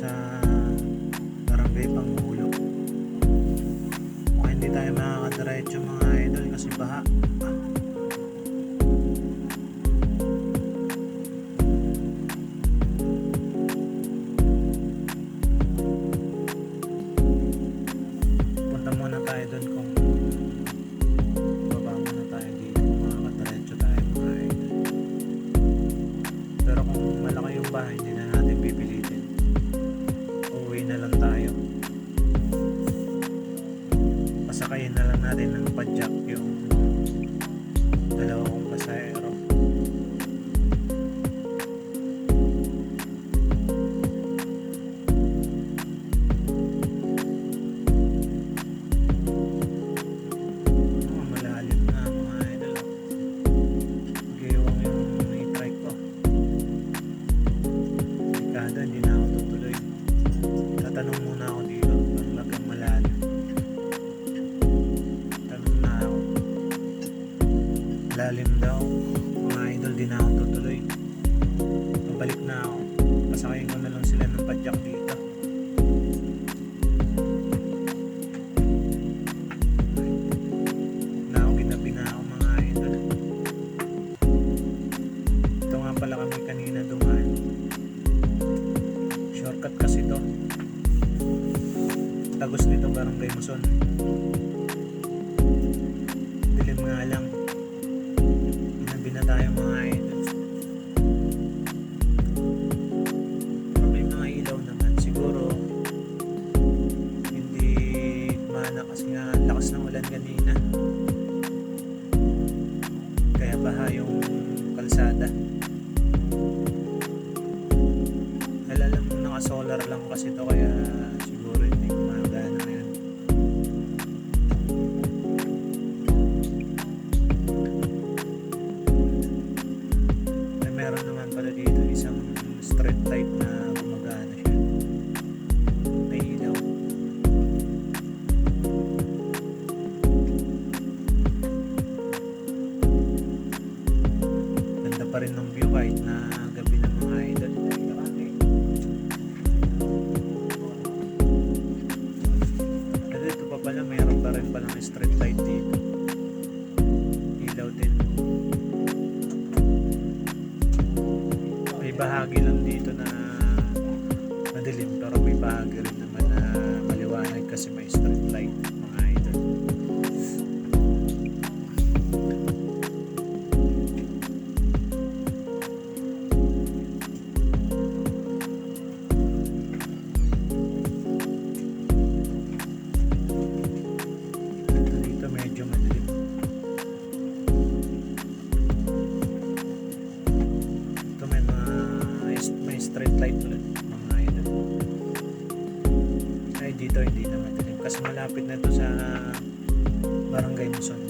sa barangay Pangulo. Mukhang hindi tayo makakadiretso mga idol kasi baha. Punta muna tayo doon kung baba muna tayo dito makakadiretso tayo mga. Pero kung malaki yung bahay, hindi na Pasakayin na lang natin ng padjak yung dalawa Tagos nito barangay Muson. Dilim nga lang. Ginabi na tayo mga idol. May mga ilaw naman. Siguro hindi mana kasi nga lakas ng ulan kanina. Kaya baha yung kalsada. Alala mo naka-solar lang kasi to kaya pa rin ng view kahit na gabi ng mga idol. At ito pa pala, mayroon pa rin palang street light dito. Ilaw din. May bahagi lang dito na madilim pero may bahagi rin naman na maliwanag kasi may street dito hindi na madilim. Kasi malapit na to sa ah, barangay Muson